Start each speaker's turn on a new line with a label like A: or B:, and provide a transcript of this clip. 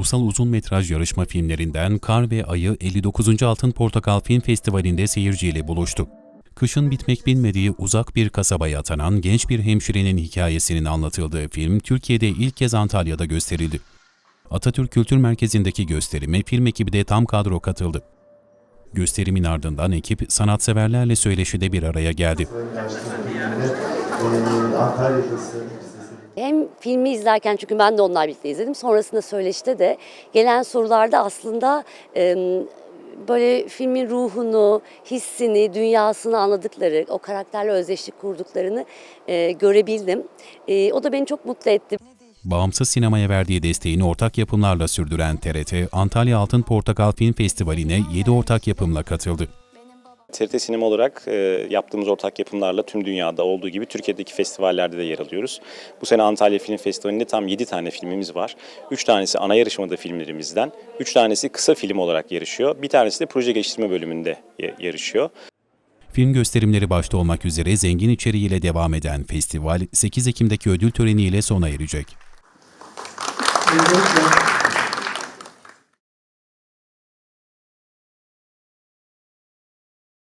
A: Ulusal Uzun Metraj Yarışma filmlerinden Kar ve Ayı 59. Altın Portakal Film Festivali'nde seyirciyle buluştu. Kışın bitmek bilmediği uzak bir kasabaya atanan genç bir hemşirenin hikayesinin anlatıldığı film Türkiye'de ilk kez Antalya'da gösterildi. Atatürk Kültür Merkezi'ndeki gösterime film ekibi de tam kadro katıldı. Gösterimin ardından ekip sanatseverlerle söyleşide bir araya geldi.
B: Hem filmi izlerken çünkü ben de onlarla birlikte izledim. Sonrasında söyleşte de gelen sorularda aslında e, böyle filmin ruhunu, hissini, dünyasını anladıkları, o karakterle özdeşlik kurduklarını e, görebildim. E, o da beni çok mutlu etti.
A: Bağımsız sinemaya verdiği desteğini ortak yapımlarla sürdüren TRT, Antalya Altın Portakal Film Festivali'ne 7 ortak yapımla katıldı.
C: TRT Sinema olarak e, yaptığımız ortak yapımlarla tüm dünyada olduğu gibi Türkiye'deki festivallerde de yer alıyoruz. Bu sene Antalya Film Festivali'nde tam 7 tane filmimiz var. 3 tanesi ana yarışmada filmlerimizden, 3 tanesi kısa film olarak yarışıyor. Bir tanesi de proje geliştirme bölümünde ya- yarışıyor.
A: Film gösterimleri başta olmak üzere zengin içeriğiyle devam eden festival 8 Ekim'deki ödül töreniyle sona erecek.